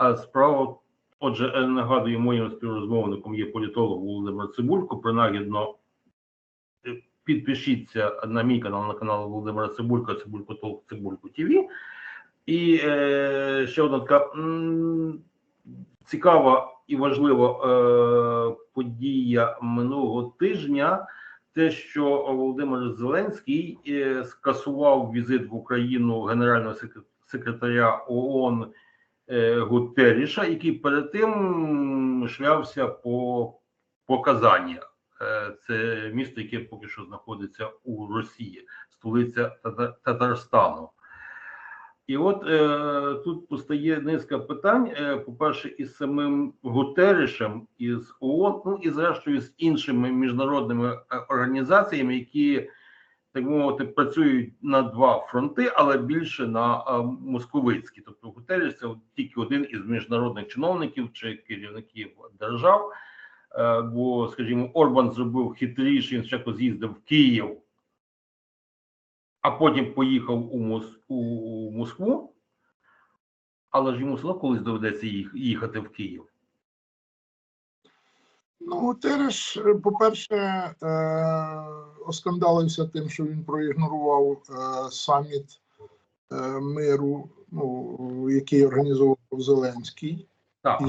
А справа, отже, е, нагадую, моїм співрозмовником є політолог Володимир Цибулько. Принагідно е, підпишіться на мій канал, на канал Володимира Цибулька, Цибулько Толк, Цибулько ТВ. І е, ще одна така цікава і важлива е, подія минулого тижня. Те, що Володимир Зеленський е, скасував візит в Україну генерального секретаря ООН Гутеріша, який перед тим шлявся по, по Казані. Е, Це місто, яке поки що знаходиться у Росії, столиця Тата- Татарстану. І от е, тут постає низка питань. Е, по-перше, із самим Гутерішем, із ООН, ну і зрештою з іншими міжнародними е, організаціями, які так мовити працюють на два фронти, але більше на е, московицькі. Тобто Гутеріш це тільки один із міжнародних чиновників чи керівників держав. Е, бо, скажімо, Орбан зробив хитріше, він спочатку з'їздив в Київ а потім поїхав у, Мос... у Москву, але ж йому одно колись доведеться їх... їхати в Київ. Ну, Гутереш, е, по-перше, е, оскандалився тим, що він проігнорував е, саміт е, миру, ну, який організовував Зеленський, Так,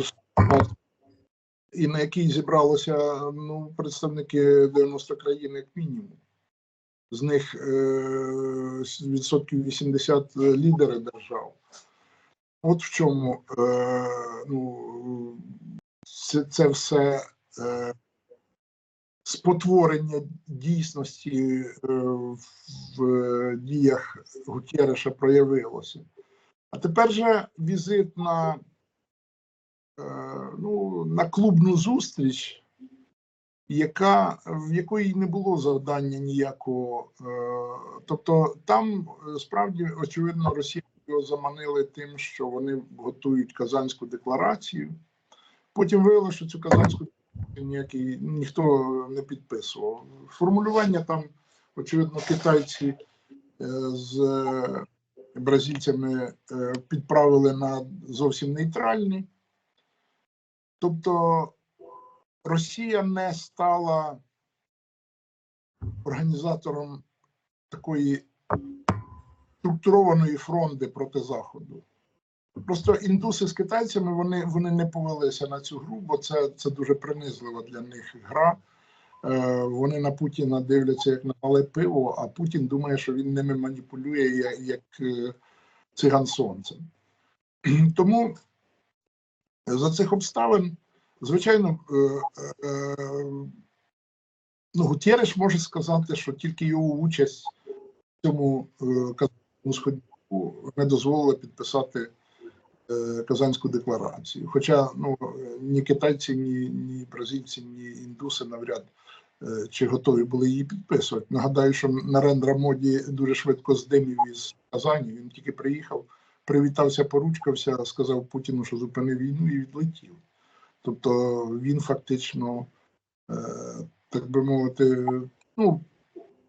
І- на який зібралося ну, представники 90 країн, як мінімум. З них відсотків 80 лідери держав. От в чому ну, це, це все спотворення дійсності е, в діях Гутєреша проявилося. А тепер же візит на, е, ну, на клубну зустріч, яка, в якої не було завдання ніякого. Е, тобто там е, справді, очевидно, Росія його заманили тим, що вони готують Казанську декларацію. Потім виявилося, що цю Казанську декларацію ніякий, ніхто не підписував. Формулювання там, очевидно, китайці е, з бразильцями е, підправили на зовсім нейтральні. Тобто Росія не стала організатором такої структурованої фронти проти Заходу. Просто індуси з китайцями вони, вони не повелися на цю гру, бо це, це дуже принизлива для них гра. Е, вони на Путіна дивляться як на мале пиво, а Путін думає, що він ними маніпулює як, як е, циган сонцем. Тому за цих обставин, звичайно, е, е, е, ну, Гутєреш може сказати, що тільки його участь в цьому е, казанському сході не дозволила підписати Казанську декларацію. Хоча ну, ні китайці, ні, ні бразильці, ні індуси навряд е, чи готові були її підписувати. Нагадаю, що Нарендра Моді дуже швидко здимів із Казані. Він тільки приїхав, привітався, поручкався, сказав Путіну, що зупинив війну і відлетів. Тобто він фактично, е, так би мовити, ну,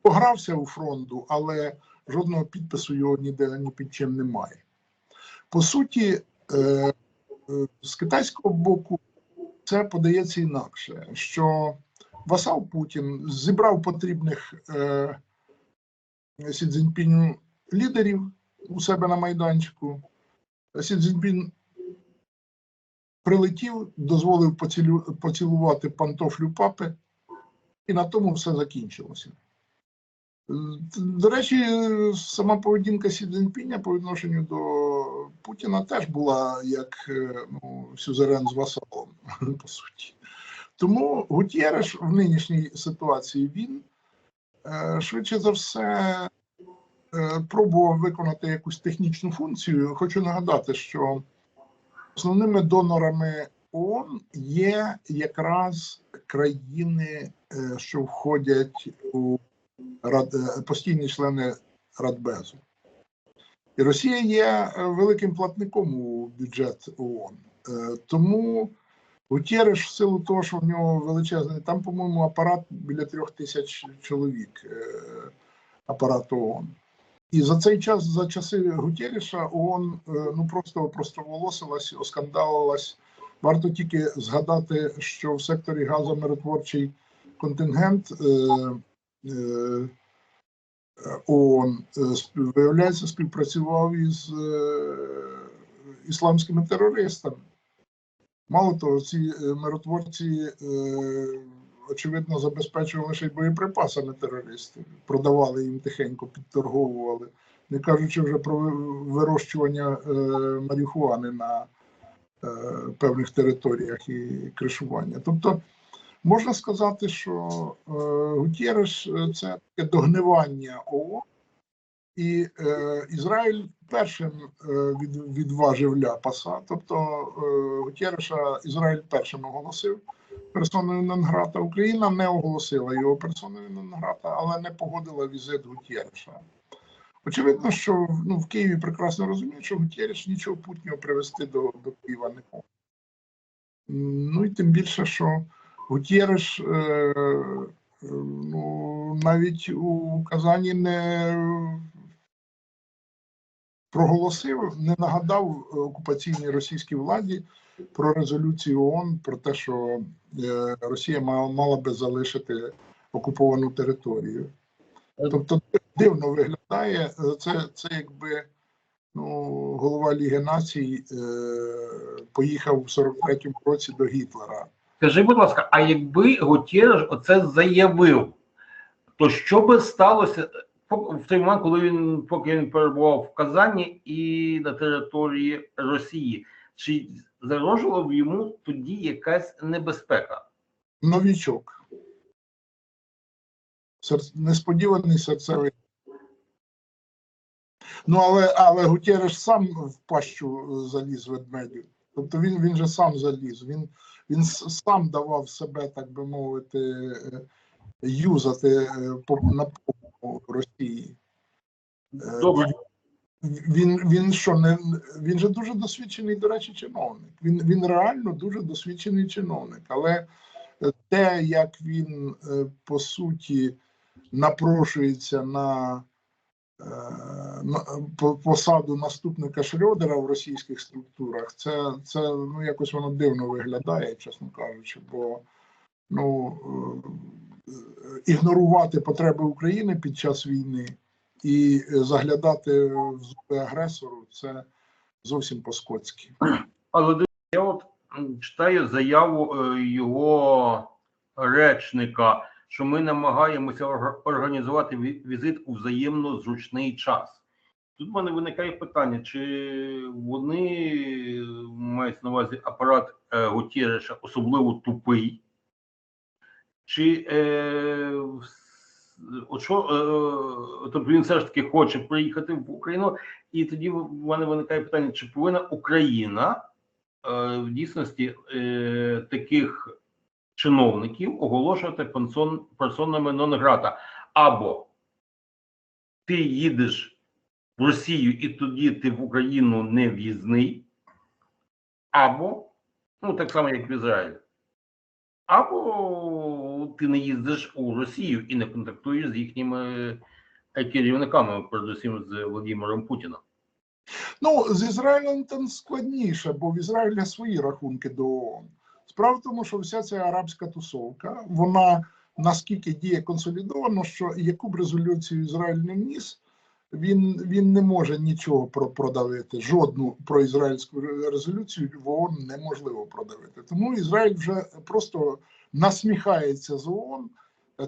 погрався у фронту, але жодного підпису його ніде ні під чим немає. По суті, е, е, з китайського боку це подається інакше, що васал Путін зібрав потрібних е, Сі Цзіньпіню лідерів у себе на майданчику. Сі Цзіньпін прилетів, дозволив поцілувати пантофлю папи, і на тому все закінчилося. До речі, сама поведінка Сі Цзіньпіня по відношенню до Путіна теж була як е, ну, сюзерен з васалом, по суті. Тому Гутєреш в нинішній ситуації він е, швидше за все е, пробував виконати якусь технічну функцію. Хочу нагадати, що основними донорами ООН є якраз країни, що входять у рад, постійні члени Радбезу. І Росія є е, великим платником у бюджет ООН. Е, Тому Гутєреш, в силу того, що в нього величезний, там, по-моєму, апарат біля трьох тисяч чоловік, е, апарат ООН. І за цей час, за часи Гутєріша, ООН ну просто простоволосилась, оскандалилась. Варто тільки згадати, що в секторі газу миротворчий контингент е, е, ООН е, виявляється співпрацював із е, ісламськими терористами. Мало того, ці е, миротворці, очевидно, забезпечували ще й боєприпасами терористів, продавали їм тихенько, підторговували, не кажучи вже про вирощування марихуани на певних територіях і кришування. Тобто, можна сказати, що е, Гутєреш е, це таке догнивання ООН, і е, Ізраїль першим е, від, відважив ляпаса. Тобто е, Гутєреша Ізраїль першим оголосив персоною нон-грата. Україна не оголосила його персоною нон-грата, але не погодила візит Гутєреша. Очевидно, що ну, в Києві прекрасно розуміють, що Гутєреш нічого путнього привезти до, до Києва не може. Ну і тим більше, що Гутєреш е, ну, навіть у Казані не проголосив, не нагадав окупаційній російській владі про резолюцію ООН про те, що е, Росія мала, би залишити окуповану територію. Тобто дивно виглядає це, це якби ну, голова Ліги Націй е, поїхав в 43-му році до Гітлера. Скажи, будь ласка, а якби Гутєреш оце заявив, то що би сталося в той момент, коли він поки він перебував в Казані і на території Росії? Чи загрожувала б йому тоді якась небезпека? Новічок. Несподіваний серцевий. Ну, але, але Гутєреш сам в пащу заліз ведмедю. Тобто він, він же сам заліз. Він, він сам давав себе, так би мовити, е, юзати е, на допомогу Росії. Е, Добре, Він, він що не він же дуже досвідчений, до речі, чиновник. Він, він реально дуже досвідчений чиновник. Але те, як він по суті напрошується на, посаду наступника Шрёдера в російських структурах, це, це ну якось воно дивно виглядає, чесно кажучи, бо ну е, ігнорувати потреби України під час війни і заглядати в зуби агресору це зовсім по-скотськи. але я от читаю заяву е, його речника, що ми намагаємося організувати візит у взаємно зручний час. Тут в мене виникає питання, чи вони мають на увазі апарат е, Гутєреша особливо тупий, чи е, от що, е, тобто він все ж таки хоче приїхати в Україну, і тоді в мене виникає питання, чи повинна Україна е, в дійсності е, таких чиновників оголошувати персонами нон-грата. Або ти їдеш в Росію і тоді ти в Україну не в'їзний, або, ну так само, як в Ізраїлі, або ти не їздиш у Росію і не контактуєш з їхніми е, керівниками, передусім з Володимиром Путіном. Ну, з Ізраїлем там складніше, бо в Ізраїля свої рахунки до ООН. Справа в тому, що вся ця арабська тусовка, вона наскільки діє консолідовано, що яку б резолюцію Ізраїль не вніс, він, він не може нічого продавити. Жодну проізраїльську резолюцію в ООН неможливо продавити. Тому Ізраїль вже просто насміхається з ООН,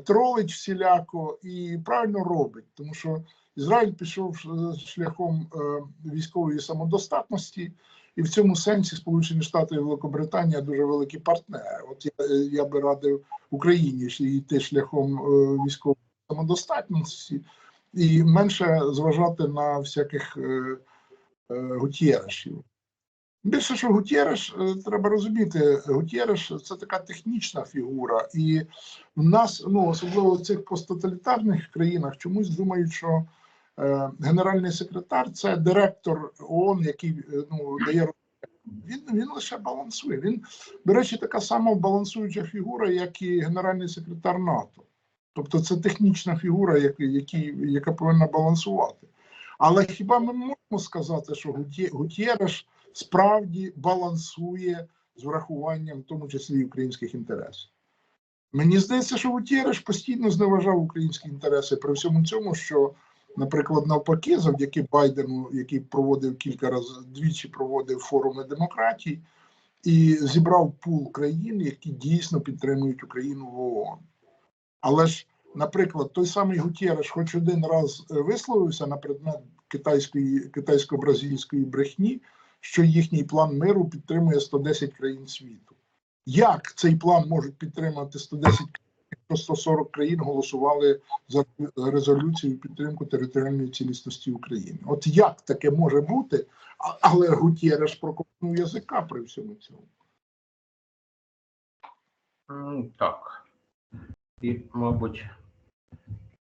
тролить всіляко і правильно робить, тому що Ізраїль пішов шляхом е, військової самодостатності, і в цьому сенсі Сполучені Штати і Великобританія дуже великі партнери. От я, я би радив Україні йти шляхом е, військової самодостатності і менше зважати на всяких е, е, гутєришів. Більше, що Гутєреш, е, треба розуміти, Гутєреш це така технічна фігура, і в нас, ну особливо в цих посттоталітарних країнах, чомусь думають, що генеральний секретар це директор ООН, який е, ну, дає він, він лише балансує. Він, до речі, така сама балансуюча фігура, як і генеральний секретар НАТО. Тобто це технічна фігура, як- які, яка повинна балансувати. Але хіба ми можемо сказати, що Гутєреш справді балансує з врахуванням, в тому числі українських інтересів? Мені здається, що Гутєреш постійно зневажав українські інтереси при всьому цьому, що, наприклад, навпаки, завдяки Байдену, який проводив кілька разів двічі проводив форуми демократії, і зібрав пул країн, які дійсно підтримують Україну в ООН. Але ж, наприклад, той самий Гутєреш хоч один раз е, висловився на предмет китайської китайсько-бразильської брехні, що їхній план миру підтримує 110 країн світу. Як цей план можуть підтримати 110 країн, 140 країн голосували за резолюцію підтримку територіальної цілісності України? От як таке може бути? Але Гутєреш проковтнув язика при всьому цьому. Так. І, мабуть,